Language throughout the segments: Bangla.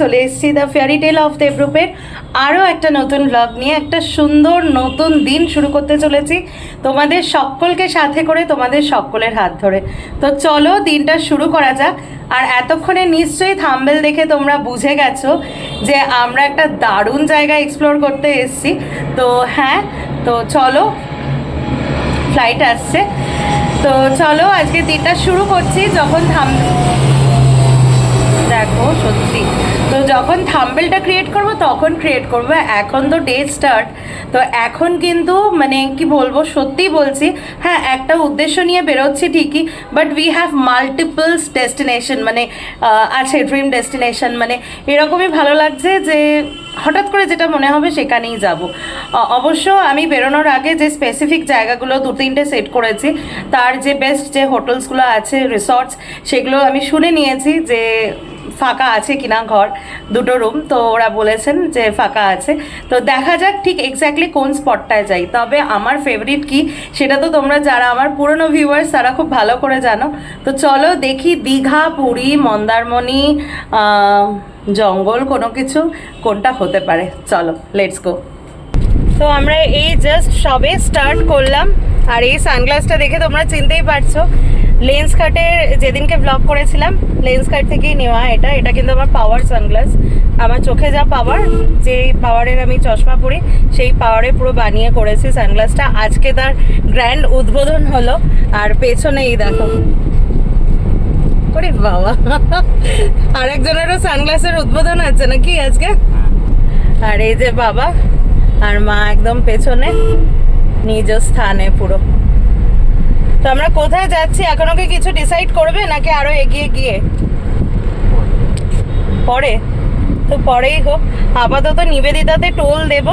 চলে এসেছি দ্য ফেয়ারি টেল অফ দেবরূপের আরও একটা নতুন ব্লগ নিয়ে, একটা সুন্দর নতুন দিন শুরু করতে চলেছি। তোমাদের সকলকে সাথে করে, তোমাদের সকলের হাত ধরে। তো চলো, দিনটা শুরু করা যাক। আর এতক্ষণে নিশ্চয়ই থাম্বেল দেখে তোমরা বুঝে গেছো যে আমরা একটা দারুণ জায়গা এক্সপ্লোর করতে এসেছি। তো হ্যাঁ তো চলো ফ্লাইট আসছে। তো চলো, আজকে দিনটা শুরু করছি যখন থাম দেখো, সত্যি। তো যখন থাম্বেলটা ক্রিয়েট করব, তখন ক্রিয়েট করব। এখন তো ডে স্টার্ট তো এখন কিন্তু মানে কি বলব সত্যি বলছি হ্যাঁ একটা উদ্দেশ্য নিয়ে বেরোচ্ছি ঠিকই but we have multiples destination মানে আছে ড্রিম ডেস্টিনেশন মানে এরকমই ভালো লাগছে যে হঠাৎ করে যেটা মনে হবে সেখানেই যাব। অবশ্য আমি বেরোনোর আগে যে স্পেসিফিক জায়গাগুলো দু তিনটে সেট করেছি, তার যে বেস্ট যে হোটেলসগুলো আছে রিসর্টস সেগুলো আমি শুনে নিয়েছি যে ফাঁকা আছে কিনা ঘর, দুটো রুম তো ওরা বলেছেন যে ফাঁকা আছে। তো দেখা যাক ঠিক এক্স্যাক্টলি কোন স্পটটায় যাই। তবে আমার ফেভারিট কি, সেটা তো তোমরা যারা আমার পুরনো ভিউয়ার্স তারা খুব ভালো করে জানো। তো চলো দেখি দীঘা, পুরী, মন্দারমণি জঙ্গল কোনো কিছু, কোনটা হতে পারে। চলো লেটস গো তো আমরা এই জাস্ট সবে স্টার্ট করলাম। আর এই সানগ্লাসটা দেখে তোমরা চিনতেই পারছ। লেন্স কাটের যেদিনকে ব্লগ করেছিলাম, লেন্স কাট থেকেই নেওয়া এটা। এটা কিন্তু আমার পাওয়ার সানগ্লাস আমার চোখে যা পাওয়ার যে পাওয়ারের আমি চশমা পরি, সেই পাওয়ারে পুরো বানিয়ে করেছি সানগ্লাসটা আজকে তার গ্র্যান্ড উদ্বোধন হলো, আর পেছনেই দেখো। ওরে বাবা। আরেকজনেরও সানগ্লাসের উদ্বোধন আছে নাকি আজকে? আর এই যে বাবা, আর মা একদম পেছনে, নিজ স্থানে পুরো। তো আমরা কোথায় যাচ্ছি? এখনও কি কিছু ডিসাইড করবে নাকি আরও এগিয়ে গিয়ে? পরে। তো পরেই হোক। আপাতত নিবেদিতাতে টোল দেব।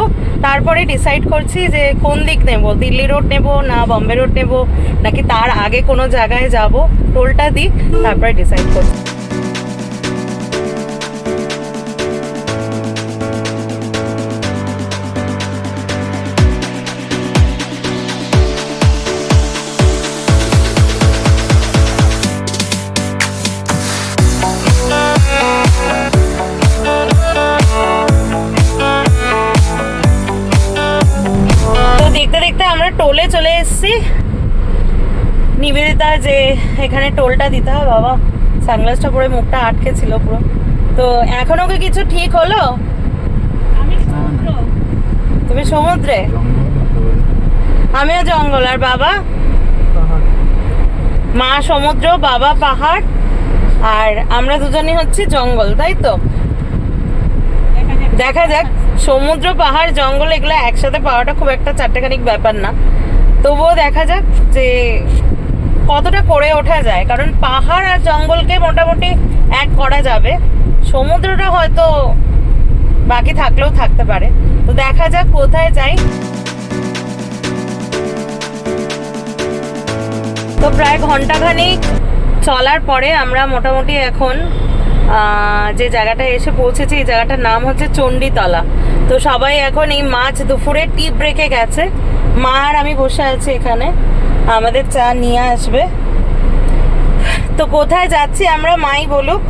তারপরে ডিসাইড করছি যে কোন দিক নেব? দিল্লি রোড নেব না বম্বে রোড নেব? নাকি তার আগে কোনো জায়গায় যাব? টোলটা দিই, তারপরে ডিসাইড করছি। যে এখানে টোলটা দিতে হয় বাবা। সানগ্লাসটা পরে মুখটা আটকে ছিল পুরো। তো এখনও কি কিছু ঠিক হলো? তুমি সমুদ্রে? আমিও জঙ্গল। আর বাবা? মা সমুদ্র বাবা পাহাড় আর আমরা দুজনই হচ্ছে জঙ্গল তাই তো? দেখা যাক। সমুদ্র পাহাড় জঙ্গল এগুলো একসাথে পাওয়াটা খুব একটা চারটেখানিক ব্যাপার না। তবুও দেখা যাক যে কতটা করে ওঠা যায়? কারণ পাহাড় আর জঙ্গলকে মোটামুটি এক করা যাবে। সমুদ্রটা হয়তো বাকি থাকলেও থাকতে পারে। তো দেখা যাক কোথায় যাই। তো প্রায় ঘন্টাখানিক চলার পরে আমরা মোটামুটি এখন যে জায়গাটায় এসে পৌঁছেছি, এই জায়গাটার নাম হচ্ছে চণ্ডীতলা। তো সবাই এখন এই মাছ দুপুরে টিপ ব্রেকে গেছে। মা আর আমি বসে আছি এখানে। আমাদের চা নিয়ে আসবে। তো কোথায় যাচ্ছি আমরা মাই বলুক।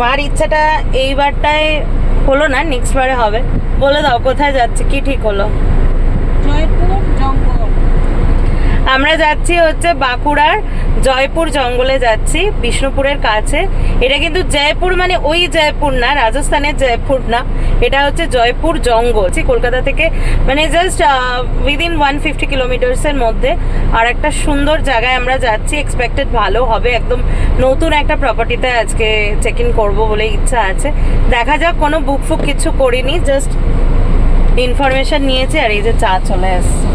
মার ইচ্ছাটা এইবারটায় হলো না নেক্সট বারে হবে। বলে দাও কোথায় যাচ্ছি, কি ঠিক হলো জয়পুর জঙ্গল আমরা যাচ্ছি হচ্ছে বাঁকুড়ার জয়পুর জঙ্গলে যাচ্ছি, বিষ্ণুপুরের কাছে। এটা কিন্তু জয়পুর মানে ওই জয়পুর না, রাজস্থানের জয়পুর না। এটা হচ্ছে জয়পুর জঙ্গল। কলকাতা থেকে মানে জাস্ট উইদিন ওয়ান ফিফটি কিলোমিটার্সের মধ্যে। আর একটা সুন্দর জায়গায় আমরা যাচ্ছি এক্সপেক্টেড ভালো হবে। একদম নতুন একটা প্রপার্টিতে আজকে চেক ইন করব বলে ইচ্ছা আছে। দেখা যাক, কোনো বুক ফুক কিছু করিনি জাস্ট ইনফরমেশন নিয়েছি আর এই যে চা চলে আসছে।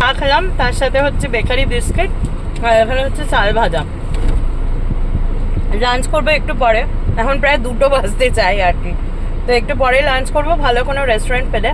চা খেলাম, তার সাথে হচ্ছে বেকারি বিস্কিট, আর এখানে হচ্ছে চাল ভাজা। লাঞ্চ করব একটু পরে, এখন প্রায় দুটো বাজতে চাই আর কি। তো একটু পরে লাঞ্চ করব, ভালো কোনো রেস্টুরেন্ট পেলে।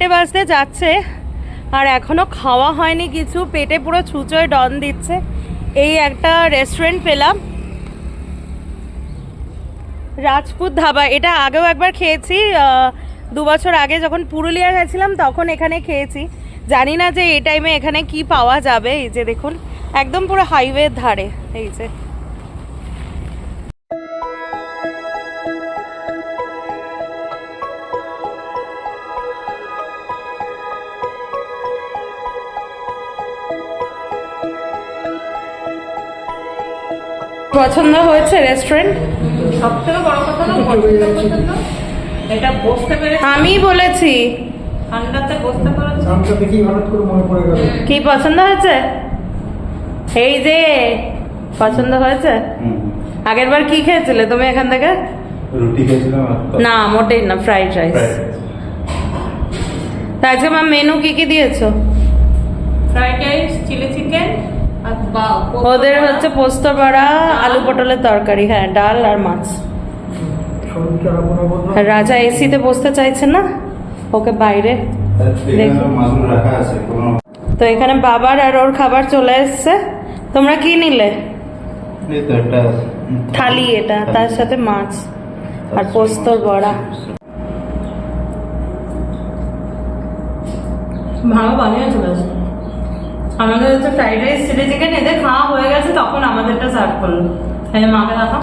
চারটে বাজতে যাচ্ছে আর এখনও খাওয়া হয়নি কিছু, পেটে পুরো ছুঁচোয় ডন দিচ্ছে। এই একটা রেস্টুরেন্ট পেলাম। রাজপুত ধাবা, এটা আগেও একবার খেয়েছি দু বছর আগে যখন পুরুলিয়া গেছিলাম তখন এখানে খেয়েছি। জানি না যে এই টাইমে এখানে কি পাওয়া যাবে, এই যে দেখুন, একদম পুরো হাইওয়ের ধারে, এই যে। পছন্দ হয়েছে রেস্টুরেন্ট সব থেকে বড় কথা এটা বসতে পেরে আমি বলেছি। ঠান্ডাতে বসতে পেরেছি নামটা হঠাৎ করে মনে পড়ে গেল। কি পছন্দ হয়েছে? এই যে পছন্দ হয়েছে? আগের বার কি খেয়েছিলে তুমি এখান থেকে? রুটি খেয়েছিলাম না মোটেই না ফ্রাইড রাইস তা আজকে মা মেনু কি কি দিয়েছ? ফ্রাইড রাইস চিলি চিকেন ওদের হচ্ছে পোস্ত বড়া আলু পটলের তরকারি হ্যাঁ ডাল আর মাছ। রাজা এসিতে বসতে চাইছে না? ওকে বাইরে তো এখানে বাবার আর ওর খাবার চলে এসছে। তোমরা কি নিলে? থালি এটা তার সাথে মাছ আর পোস্তর বড়া। ভালো বানিয়ে চলে আসে আমাদের হচ্ছে ফ্রাইড রাইস চিলি চিকেন এদের খাওয়া হয়ে গেছে, তখন আমাদেরটা সার্ভ করল। তাই মাকে দেখা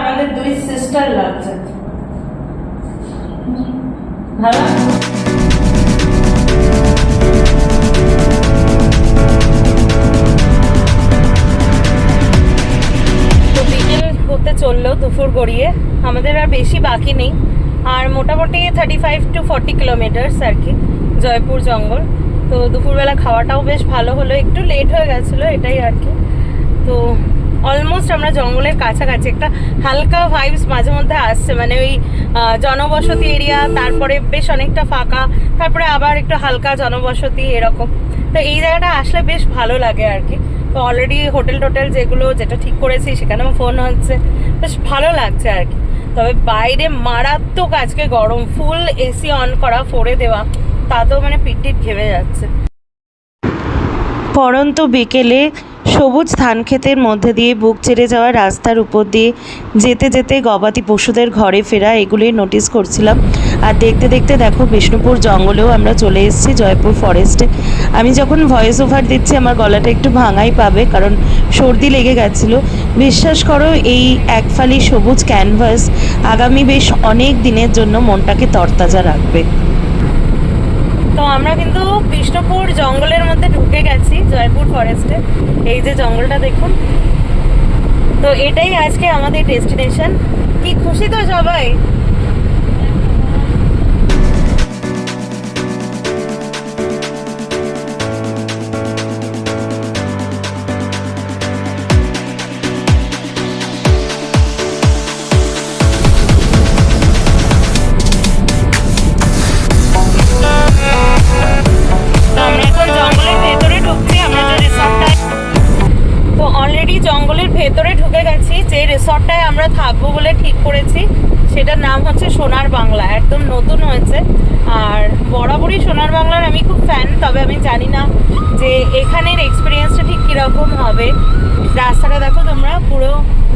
আমাদের দুই সিস্টার লাগছে। ভালো? চলল দুপুর গড়িয়ে। আমাদের আর বেশি বাকি নেই। আর মোটামুটি thirty five to forty kilometres আর কি, জয়পুর জঙ্গল। তো দুপুরবেলা খাওয়াটাও বেশ ভালো হলো, একটু লেট হয়ে গেছিল এটাই আর কি। তো অলমোস্ট আমরা জঙ্গলের কাছাকাছি, একটা হালকা ভাইবস মাঝে মধ্যে আসছে মানে ওই জনবসতি এরিয়া তারপরে বেশ অনেকটা ফাঁকা, তারপরে আবার একটু হালকা জনবসতি এরকম। তো এই জায়গাটা আসলে বেশ ভালো লাগে আর কি। তো অলরেডি হোটেল টোটেল যেগুলো, যেটা ঠিক করেছি, সেখানেও ফোন হচ্ছে, বেশ ভালো লাগছে আর কি। তবে বাইরে মারাত্মক আজকে গরম ফুল এসি অন করা ফোরে দেওয়া, তাতেও মানে পিট টিট ঘেমে যাচ্ছে। পরন্ত বিকেলে সবুজ ধান ক্ষেতের মধ্যে দিয়ে বুক চেড়ে যাওয়া রাস্তার উপর দিয়ে যেতে যেতে গবাদি পশুদের ঘরে ফেরা এগুলি নোটিস করছিলাম। আর দেখতে দেখতে দেখো বিষ্ণুপুর জঙ্গলেও আমরা চলে এসেছি, জয়পুর ফরেস্টে আমি যখন ভয়েস ওভার দিচ্ছি, আমার গলাটা একটু ভাঙাই পাবে, কারণ সর্দি লেগে গেছিল। বিশ্বাস করো, এই একফালি সবুজ ক্যানভাস আগামী বেশ অনেক দিনের জন্য মনটাকে তরতাজা রাখবে। তো আমরা কিন্তু বিষ্ণুপুর জঙ্গলের মধ্যে ঢুকে গেছি, জয়পুর ফরেস্টে এই যে জঙ্গলটা দেখুন। তো এটাই আজকে আমাদের ডেস্টিনেশন কি খুশি তো সবাই?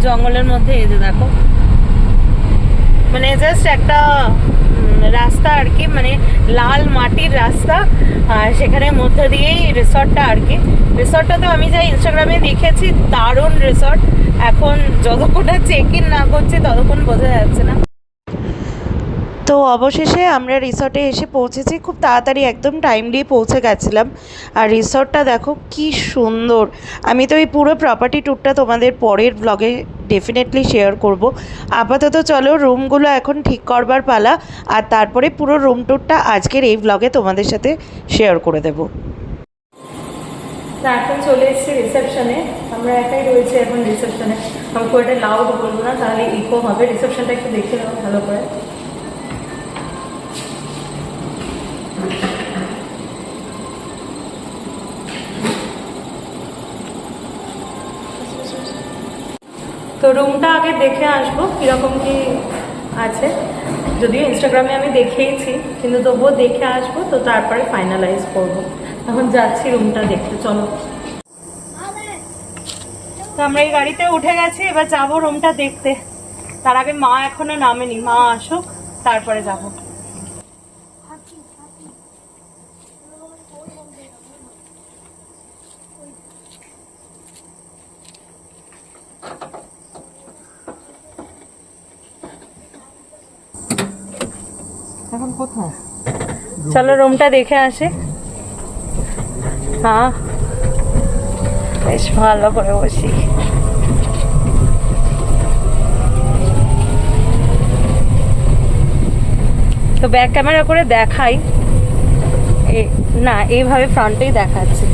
জঙ্গলের মধ্যে, এই যে দেখো। মানে জাস্ট একটা রাস্তা আর কি মানে লাল মাটির রাস্তা, আর সেখানে মধ্যে দিয়েই রিসর্টটা আর কি। রিসর্টটা তো আমি যা ইনস্টাগ্রামে দেখেছি, দারুণ রিসর্ট। এখন যতক্ষণ চেক ইন না করছে, ততক্ষণ বোঝা যাচ্ছে না। তো অবশেষে আমরা রিসর্টে এসে পৌঁছেছি। খুব তাড়াতাড়ি একদম টাইমলি পৌঁছে গেছিলাম। আর রিসর্টটা দেখো কি সুন্দর। আমি তো এই পুরো প্রপার্টি ট্যুরটা তোমাদের পরের ব্লগে ডেফিনেটলি শেয়ার করব। আপাতত চলো রুমগুলো এখন ঠিক করবার পালা। আর তারপরে পুরো রুম ট্যুরটা আজকের এই ব্লগে তোমাদের সাথে শেয়ার করে দেব। এখন চলে এসেছি রিসেপশনে আমরা একাই রয়েছি এখন রিসেপশনে আমি খুব একটা লাউড বলব না, তাহলে ইকো হবে। রিসেপশনটা একটু দেখে নেব ভালো করে তো রুমটা আগে দেখে আসব কীরকম কি আছে। যদিও ইনস্টাগ্রামে আমি দেখেইছি কিন্তু তবুও দেখে আসব, তো তারপরে ফাইনালাইজ করব। তখন যাচ্ছি রুমটা দেখতে, চলো। তো আমরা এই গাড়িতে উঠে গেছি, এবার যাব রুমটা দেখতে। তার আগে মা এখনও নামেনি, মা আসুক, তারপরে যাব। চলো রুমটা দেখে আসি। হ্যাঁ। বেশ ভালো করে বসি। তো ব্যাক ক্যামেরা করে দেখাই। না, এইভাবে ফ্রন্টেই দেখাচ্ছে।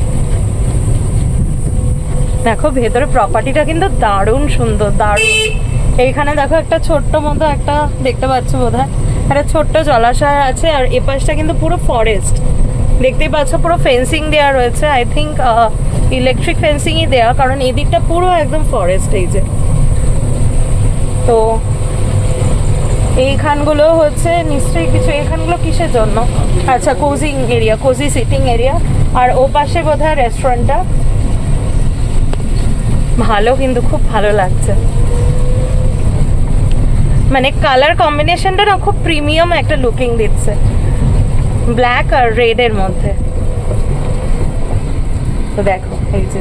দেখো, ভেতরে প্রপার্টিটা কিন্তু দারুণ সুন্দর, দারুণ। এইখানে দেখো একটা ছোট্ট মতো একটা দেখতে পাচ্ছ বোধ হয় একটা ছোট্ট জলাশয় আছে আর এপাশটা কিন্তু পুরো ফরেস্ট দেখতেই পাচ্ছ পুরো ফেন্সিং দেওয়া রয়েছে। আই থিঙ্ক ইলেকট্রিক ফেন্সিংই দেওয়া কারণ এই দিকটা পুরো একদম ফরেস্ট এই যে। তো এইখানগুলো হচ্ছে, নিশ্চয়ই কিছু, এইখানগুলো কিসের জন্য? আচ্ছা cosying area cosy sitting area আর ও পাশে বোধ হয় রেস্টুরেন্টটা ভালো কিন্তু, খুব ভালো লাগছে। মানে কালার কম্বিনেশনটা না খুব প্রিমিয়াম একটা লুকিং দিচ্ছে। ব্ল্যাক আর রেড এর মধ্যে। তো দেখো, এই যে।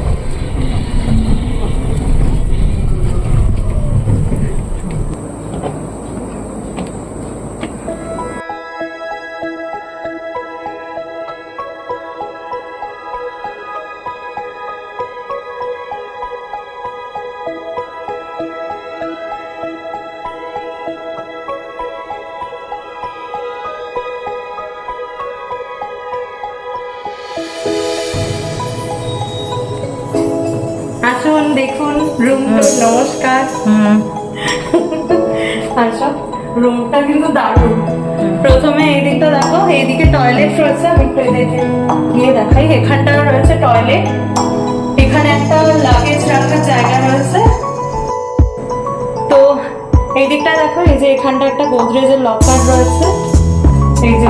টয়লেট রয়েছে, আমি একটু এদিকে গিয়ে দেখাই। এখানটা রয়েছে টয়লেট এখানে একটা লাগেজ রাখার জায়গা রয়েছে। তো এই দিকটা দেখো, এই যে এখানটা একটা গোদরেজের লকার রয়েছে, এই যে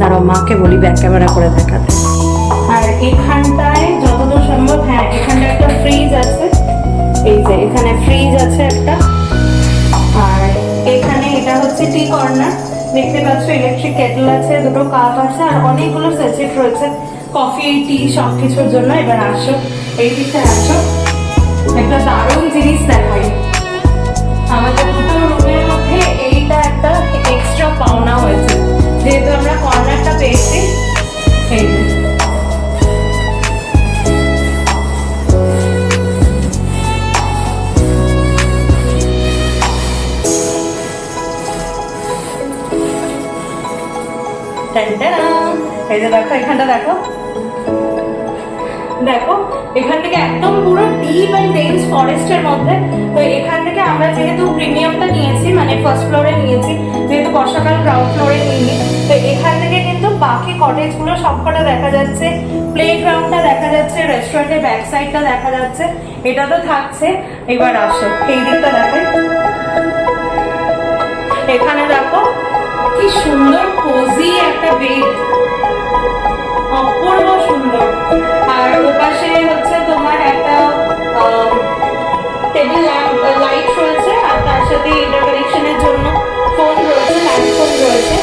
দাঁড়াও, মাকে বলি ব্যাক ক্যামেরা করে দেখাতে। আর এখানটায় যতদূর সম্ভব হ্যাঁ এখানটা একটা ফ্রিজ আছে। এই যে, এখানে ফ্রিজ আছে একটা। এখানে এটা হচ্ছে টি কর্নার দেখতে পাচ্ছ ইলেকট্রিক কেটল আছে, দুটো কাপ আছে, আর অনেকগুলো সেচেট রয়েছে। কফি টি সব কিছুর জন্য এবার আসো। এই দিকটা আসো। একটা দারুণ জিনিস দেখাই। আমাদের দুটো রুমের মধ্যে এইটা একটা এক্সট্রা পাওনা হয়েছে। যেহেতু আমরা কর্নারটা পেয়েছি, এই। এই যে দেখো, এখানটা দেখো। দেখো, এখান থেকে একদম পুরো ডিপ অ্যান্ড ডেন্স ফরেস্টের মধ্যে। তো এখান থেকে আমরা যেহেতু প্রিমিয়ামটা নিয়েছি মানে ফার্স্ট ফ্লোরে নিয়েছি, যেহেতু বর্ষাকাল গ্রাউন্ড ফ্লোরে নিইনি, তো এখান থেকে কিন্তু বাকি কটেজগুলো সবকটা দেখা যাচ্ছে। প্লে গ্রাউন্ডটা দেখা যাচ্ছে রেস্টুরেন্টের ব্যাক সাইডটা দেখা যাচ্ছে। এটা তো থাকছে। এবার আসো, এই দিকটা দেখো। এখানে দেখো কি সুন্দর কোজি একটা বেড অপূর্ব সুন্দর। আর ওপাশে হচ্ছে তোমার একটা টেবিল লাইট রয়েছে, আর তার সাথে ইন্টারকানেকশনের জন্য ফোন রয়েছে ল্যান্ডফোন রয়েছে।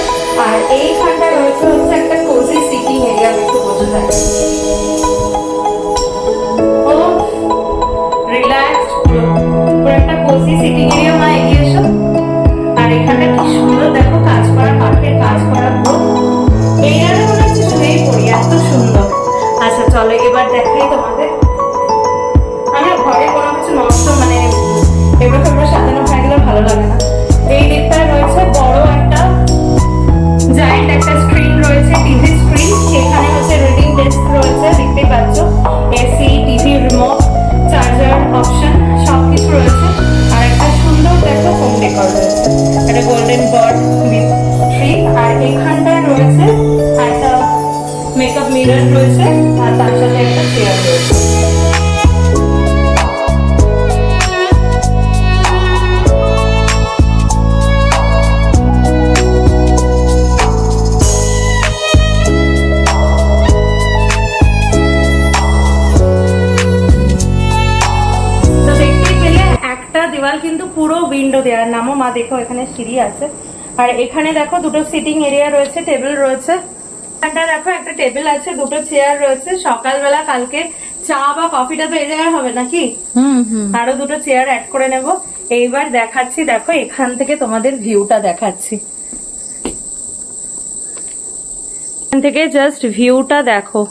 মা দেখো এখানে সিঁড়ি আছে। আর এখানে দেখো দুটো সিটিং এরিয়া রয়েছে টেবিল রয়েছে। এখানটা দেখো একটা টেবিল আছে দুটো চেয়ার রয়েছে। সকালবেলা কালকে চা বা কফিটা তো এই জায়গায় হবে নাকি? আরও দুটো চেয়ার অ্যাড করে নেব। এইবার দেখাচ্ছি দেখো এখান থেকে তোমাদের ভিউটা দেখাচ্ছি। এখান থেকে জাস্ট ভিউটা দেখো।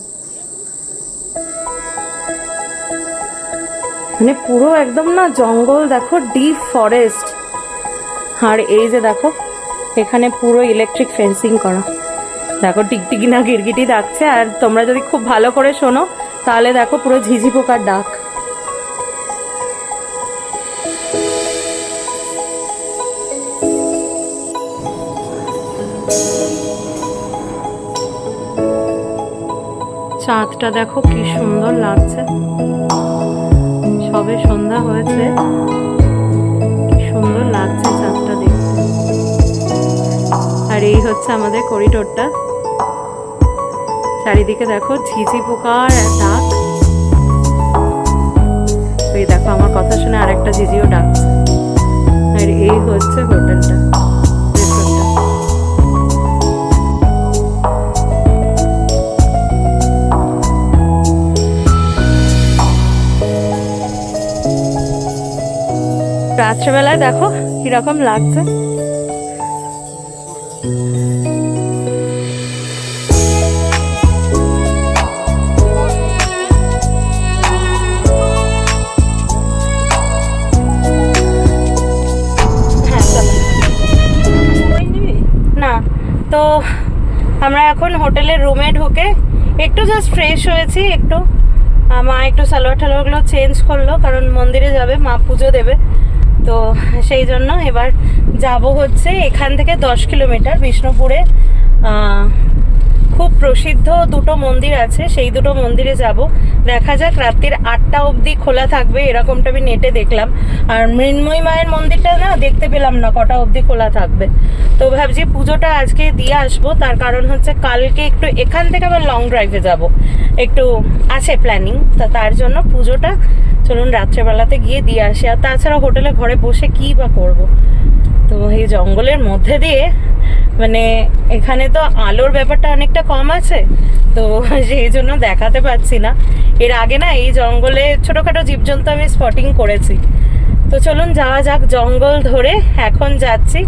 মানে পুরো একদম না জঙ্গল দেখো ডিপ ফরেস্ট আর এই যে দেখো, এখানে পুরো ইলেকট্রিক ফেন্সিং করা। দেখো টিকটিকি না গিরগিটি ডাকছে, আর তোমরা যদি খুব ভালো করে শোনো, তাহলে দেখো পুরো ঝিঝি পোকার ডাক। চাঁদটা দেখো কি সুন্দর লাগছে। সবে সন্ধ্যা হয়েছে। কি সুন্দর লাগছে দেখতে আর এই হচ্ছে আমাদের করিডোরটা। চারিদিকে দেখো ঝিঝি পোকার ডাক এই দেখো আমার কথা শুনে আর একটা ঝিঝিও ডাক আর এই হচ্ছে হোটেলটা। রাত্রেবেলায় দেখো কীরকম লাগছে। হোটেলের রুমে ঢুকে একটু জাস্ট ফ্রেশ হয়েছি, একটু মা একটু সালোয়ার ঠালোয়ারগুলো চেঞ্জ করল, কারণ মন্দিরে যাবে, মা পুজো দেবে। তো সেই জন্য এবার যাব হচ্ছে এখান থেকে দশ কিলোমিটার বিষ্ণুপুরে খুব প্রসিদ্ধ দুটো মন্দির আছে, সেই দুটো মন্দিরে যাব। দেখা যাক রাত্রির আটটা অবধি খোলা থাকবে, এরকমটা আমি নেটে দেখলাম। আর মৃন্ময়ী মায়ের মন্দিরটা না দেখতে পেলাম না, কটা অবধি খোলা থাকবে। তো ভাবছি পুজোটা আজকে দিয়ে আসব, তার কারণ হচ্ছে কালকে একটু এখান থেকে আবার লং ড্রাইভে যাব। একটু আছে প্ল্যানিং তা তার জন্য পুজোটা চলুন রাত্রেবেলাতে গিয়ে দিয়ে আসি। আর তাছাড়া হোটেলে ঘরে বসে কী বা করব? তো এই জঙ্গলের মধ্যে দিয়ে মানে এখানে তো আলোর ব্যাপারটা অনেকটা কম আছে, তো সেই জন্য দেখাতে পাচ্ছি না। এর আগে না এই জঙ্গলে ছোটোখাটো জীবজন্তু আমি স্পটিং করেছি। তো চলুন যাওয়া যাক জঙ্গল ধরে, এখন যাচ্ছি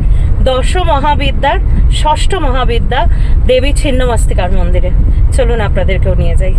দশ মহাবিদ্যার, ষষ্ঠ মহাবিদ্যা দেবী ছিন্নমস্তিকার মন্দিরে। চলুন আপনাদেরকেও নিয়ে যাই।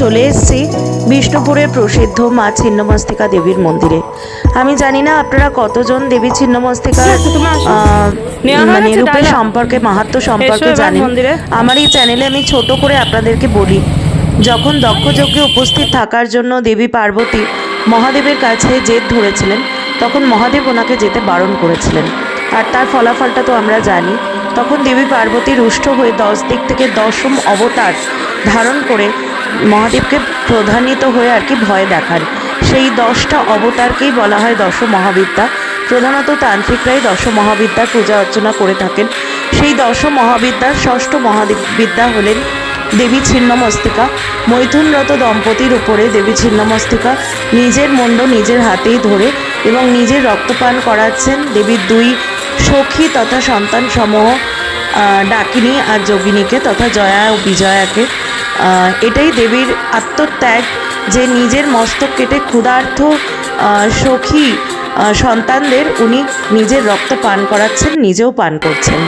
চলে এসেছি বিষ্ণুপুরের প্রসিদ্ধ মা ছিন্নমস্তিকা দেবীর মন্দিরে। আমি জানি না আপনারা কতজন দেবী নেওয়া হয়ে মানে রূপের সম্পর্কে মাহাত্ম সম্পর্কে জানেন। আমার এই চ্যানেলে আমি ছোট করে আপনাদেরকে বলি যখন দক্ষযজ্ঞে উপস্থিত থাকার জন্য দেবী পার্বতী মহাদেবের কাছে জেদ ধরেছিলেন তখন মহাদেব ওনাকে যেতে বারণ করেছিলেন। আর তার ফলাফলটা তো আমরা জানি তখন দেবী পার্বতী রুষ্ট হয়ে দশ দিক থেকে দশম অবতার ধারণ করে মহাদেবকে প্রধানিত হয়ে আর কি ভয় দেখান। সেই দশটা অবতারকেই বলা হয় দশ মহাবিদ্যা প্রধানত তান্ত্রিকরাই দশ মহাবিদ্যার পূজা অর্চনা করে থাকেন। সেই দশ মহাবিদ্যার ষষ্ঠ মহাবিদ্যা হলেন দেবী ছিন্নমস্তিকা। মৈথুনরত দম্পতির উপরে দেবী ছিন্নমস্তিকা নিজের মণ্ড নিজের হাতেই ধরে এবং নিজের রক্তপান করাচ্ছেন। দেবীর দুই সখী তথা সন্তান সমূহ ডাকিনি আর যোগিনীকে তথা জয়া ও বিজয়াকে। এটাই দেবীর আত্মত্যাগ, যে নিজের মস্তক কেটে ক্ষুধার্থ সখী সন্তানদের উনি নিজের রক্ত পান করাচ্ছেন, নিজেও পান করছেন।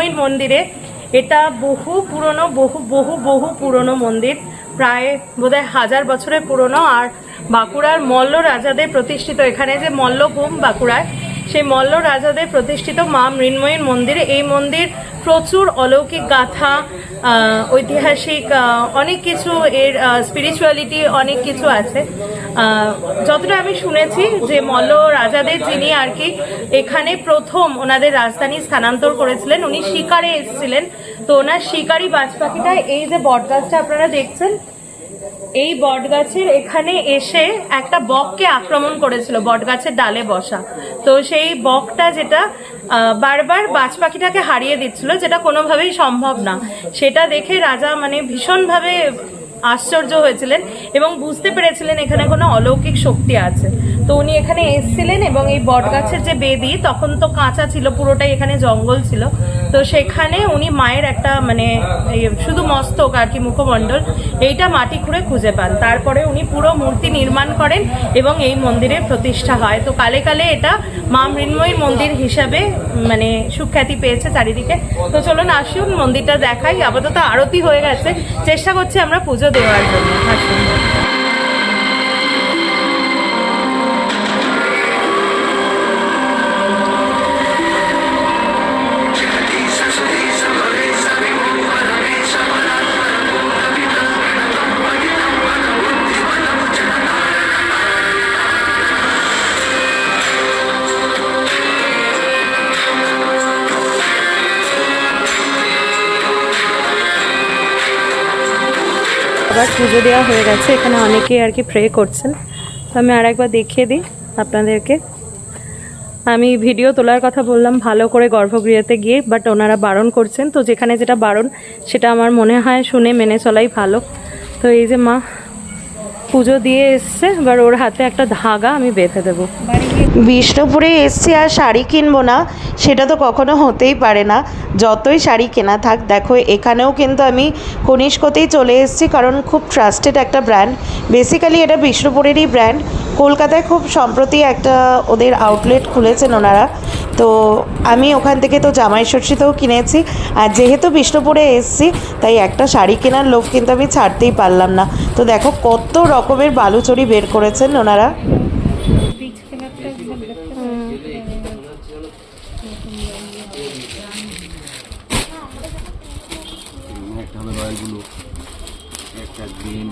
মৃন্ময়ীর মন্দিরে। এটা বহু পুরনো, বহু বহু বহু পুরনো মন্দির। প্রায় বোধহয় হাজার বছরের পুরনো আর বাঁকুড়ার মল্ল রাজাদের প্রতিষ্ঠিত এখানে যে মল্লভূম বাঁকুড়ায়, সেই মল্ল রাজাদের প্রতিষ্ঠিত মা মৃন্ময়ীর মন্দিরে এই মন্দির প্রচুর অলৌকিক গাথা ঐতিহাসিক অনেক কিছু এর স্পিরিচুয়ালিটি অনেক কিছু আছে। যতটা আমি শুনেছি যে মল্ল রাজাদের যিনি আর কি এখানে প্রথম ওনাদের রাজধানী স্থানান্তর করেছিলেন, উনি শিকারে এসেছিলেন। তো ওনার শিকারি বাজ পাখিটা এই যে বটগাছটা আপনারা দেখছেন, এই বটগাছের এখানে এসে একটা বককে আক্রমণ করেছিল, বটগাছের ডালে বসা। তো সেই বকটা যেটা বারবার বাজ পাখিটাকে হারিয়ে দিচ্ছিল, যেটা কোনোভাবেই সম্ভব না। সেটা দেখে রাজা মানে ভীষণভাবে আশ্চর্য হয়েছিলেন এবং বুঝতে পেরেছিলেন এখানে কোনো অলৌকিক শক্তি আছে। তো উনি এখানে এসেছিলেন এবং এই বটগাছের যে বেদি, তখন তো কাঁচা ছিল, পুরোটাই এখানে জঙ্গল ছিল। তো সেখানে উনি মায়ের একটা মানে শুধু মস্তক আর কি, মুখমণ্ডল, এইটা মাটি খুঁড়ে খুঁজে পান। তারপরে উনি পুরো মূর্তি নির্মাণ করেন এবং এই মন্দিরের প্রতিষ্ঠা হয়। তো কালে কালে এটা মা মৃন্ময়ীর মন্দির হিসাবে মানে সুখ্যাতি পেয়েছে চারিদিকে। তো চলুন আসুন, মন্দিরটা দেখাই। আপাতত আরতি হয়ে গেছে। চেষ্টা করছি আমরা পুজো দেওয়ার জন্য। আসুন। আবার পুজো দেওয়া হয়ে গেছে। এখানে অনেকেই আর কি প্রে করছেন। তো আমি আর একবার দেখিয়ে দিই আপনাদেরকে। আমি ভিডিও তোলার কথা বললাম, ভালো করে গর্ভগৃহতে গিয়ে বাট ওনারা বারণ করছেন। তো যেখানে যেটা বারণ, সেটা আমার মনে হয় শুনে মেনে চলাই ভালো। তো এই যে মা পুজো দিয়ে এসছে, এবার ওর হাতে একটা ধাগা আমি বেঁধে দেবো। বিষ্ণুপুরে এসছি আর শাড়ি কিনবো না, সেটা তো কখনো হতেই পারে না। যতই শাড়ি কেনা থাক, দেখো, এখানেও কিন্তু আমি কনিষ্কতেই চলে এসেছি কারণ খুব ট্রাস্টেড একটা ব্র্যান্ড বেসিক্যালি এটা বিষ্ণুপুরেরই ব্র্যান্ড কলকাতায় খুব সম্প্রতি একটা ওদের আউটলেট খুলেছেন ওনারা। তো আমি ওখান থেকে তো জামাই ষষ্ঠীতেও কিনেছি। আর যেহেতু বিষ্ণুপুরে এসেছি, তাই একটা শাড়ি কেনার লোভ কিন্তু আমি ছাড়তেই পারলাম না। তো দেখো, কত রকমের বালুচরি বের করেছেন ওনারা একটা হলো রয়্যাল ব্লু একটা গ্রিন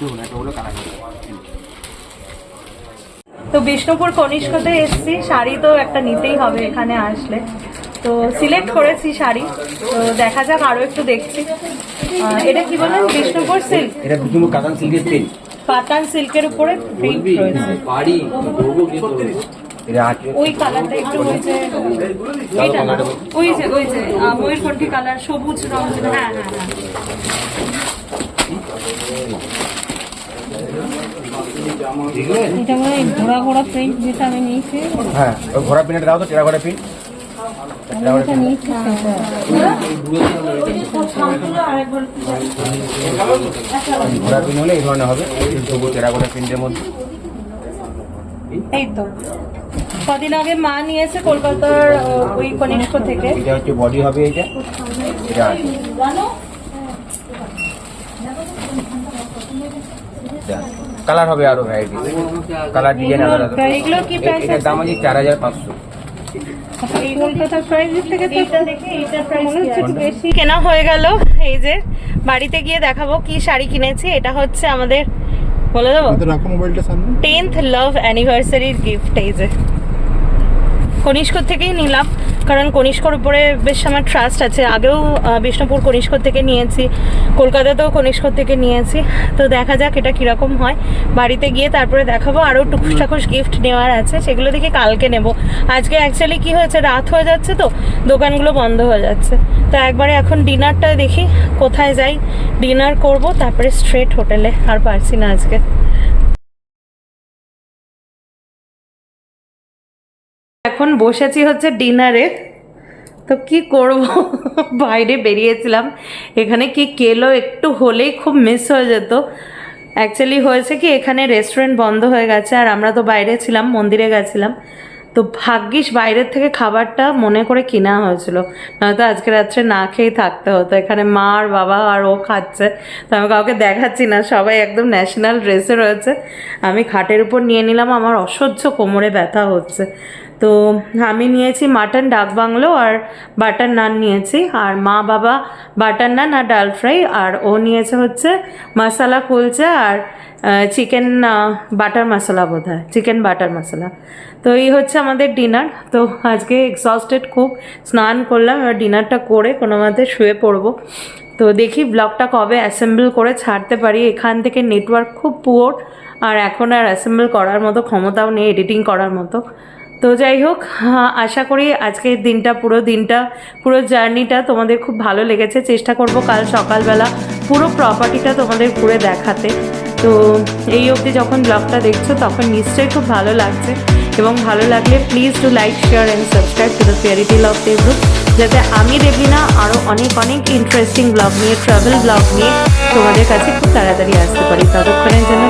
দেখুন হলো তো বিষ্ণুপুর কনিষ্কতে এসেছি শাড়ি তো একটা নিতেই হবে এখানে আসলে। তো সিলেক্ট করেছি শাড়ি তো দেখা যাক আরও একটু দেখছি। এটা কি বললেন? বিষ্ণুপুর সিল্ক এটা বিষ্ণুপুর কাতান সিল্কের পাতান সিল্কের উপরে প্রিন্ট রয়েছে। বাড়ি ওই কালারটা একটু ওই যে ওই যে ওই যে আহ, কালার সবুজ রঙ হ্যাঁ হ্যাঁ হ্যাঁ। এটা মানে ঘোড়া ঘোড়া প্রিন্ট যেটা আমি নিয়েছি। হ্যাঁ ওই ঘোড়া পিনটা দাও তো টেরা ঘোড়া পিন নিয়েছি ঘোড়া পিন হলে এই ধরনের হবে তবু টেরা ঘোড়া প্রিন্টের মধ্যে। এই তো। কদিন আগে মা নিয়েছে কলকাতার ওই কনিষ্ক থেকে। এটা হচ্ছে বডি হবে এইটা। এটা আছে। কালার হবে আরও ভ্যারাইটি কালার ডিজাইন আলাদা আলাদা। এগুলো কি প্রাইস এটার দাম আছে? চার হাজার পাঁচশো। কলকাতার প্রাইস থেকে তো এইটা দেখে এইটার প্রাইস একটু বেশি। কেনা হয়ে গেল এই যে বাড়িতে গিয়ে দেখাবো কি শাড়ি কিনেছি। এটা হচ্ছে আমাদের বলে দেবো? রাখো মোবাইলটা সামনে। টেন্থ লাভ অ্যানিভার্সারির গিফট এই যে। কনিষ্কর থেকেই নিলাম। কারণ কনিষ্কর উপরে বেশ আমার ট্রাস্ট আছে। আগেও বিষ্ণুপুর কনিষ্কর থেকে নিয়েছি, কলকাতাতেও কনিষ্কর থেকে নিয়েছি। তো দেখা যাক এটা কীরকম হয়। বাড়িতে গিয়ে তারপরে দেখাবো। আরও টুকুস গিফট নেওয়ার আছে, সেগুলো দেখে কালকে নেব। আজকে অ্যাকচুয়ালি কি হয়েছে, রাত হয়ে যাচ্ছে তো, দোকানগুলো বন্ধ হয়ে যাচ্ছে। তো একবারে এখন ডিনারটা দেখি, কোথায় যাই। ডিনার করব, তারপরে স্ট্রেট হোটেলে আর পারছি না আজকে। এখন বসেছি হচ্ছে ডিনারে। তো কি করব? বাইরে বেরিয়েছিলাম। এখানে কি কেলো একটু হলেই খুব মিস হয়ে যেত। অ্যাকচুয়ালি হয়েছে কি, এখানে রেস্টুরেন্ট বন্ধ হয়ে গেছে আর আমরা তো বাইরে ছিলাম, মন্দিরে গেছিলাম। তো ভাগ্যিস বাইরের থেকে খাবারটা মনে করে কিনা হয়েছিল। নয়তো আজকে রাত্রে না খেয়েই থাকতে হতো। এখানে মা আর বাবা আর ও খাচ্ছে। তো আমি কাউকে দেখাচ্ছি না, সবাই একদম ন্যাশনাল ড্রেসে রয়েছে। আমি খাটের উপর নিয়ে নিলাম, আমার অসহ্য কোমরে ব্যথা হচ্ছে। তো আমি নিয়েছি মাটন ডাক বাংলো আর বাটার নান নিয়েছি। আর মা বাবা বাটার নান আর ডাল ফ্রাই, আর ও নিয়েছে হচ্ছে মশালা কুলচা আর চিকেন বাটার মশলা বোধ হয় চিকেন বাটার মশলা। তো এই হচ্ছে আমাদের ডিনার। তো আজকে এক্সস্টেড খুব স্নান করলাম, এবার ডিনারটা করে কোনো মতে শুয়ে পড়ব। তো দেখি ব্লগটা কবে অ্যাসেম্বল করে ছাড়তে পারি। এখান থেকে নেটওয়ার্ক খুব পুয়োর আর এখন আর অ্যাসেম্বল করার মতো ক্ষমতাও নেই এডিটিং করার মতো। তো যাই হোক হ্যাঁ, আশা করি আজকের দিনটা পুরো দিনটা পুরো জার্নিটা তোমাদের খুব ভালো লেগেছে। চেষ্টা করব কাল সকালবেলা পুরো প্রপার্টিটা তোমাদের ঘুরে দেখাতে। তো এই অবধি যখন ব্লগটা দেখছ তখন নিশ্চয়ই খুব ভালো লাগছে। এবং ভালো লাগলে please to like share and subscribe to the fairytale love Facebook যাতে আমি দেবিনা আরও অনেক অনেক ইন্টারেস্টিং ব্লগ নিয়ে ট্রাভেল ব্লগ নিয়ে তোমাদের কাছে খুব তাড়াতাড়ি আসতে পারি। ততক্ষণের জন্য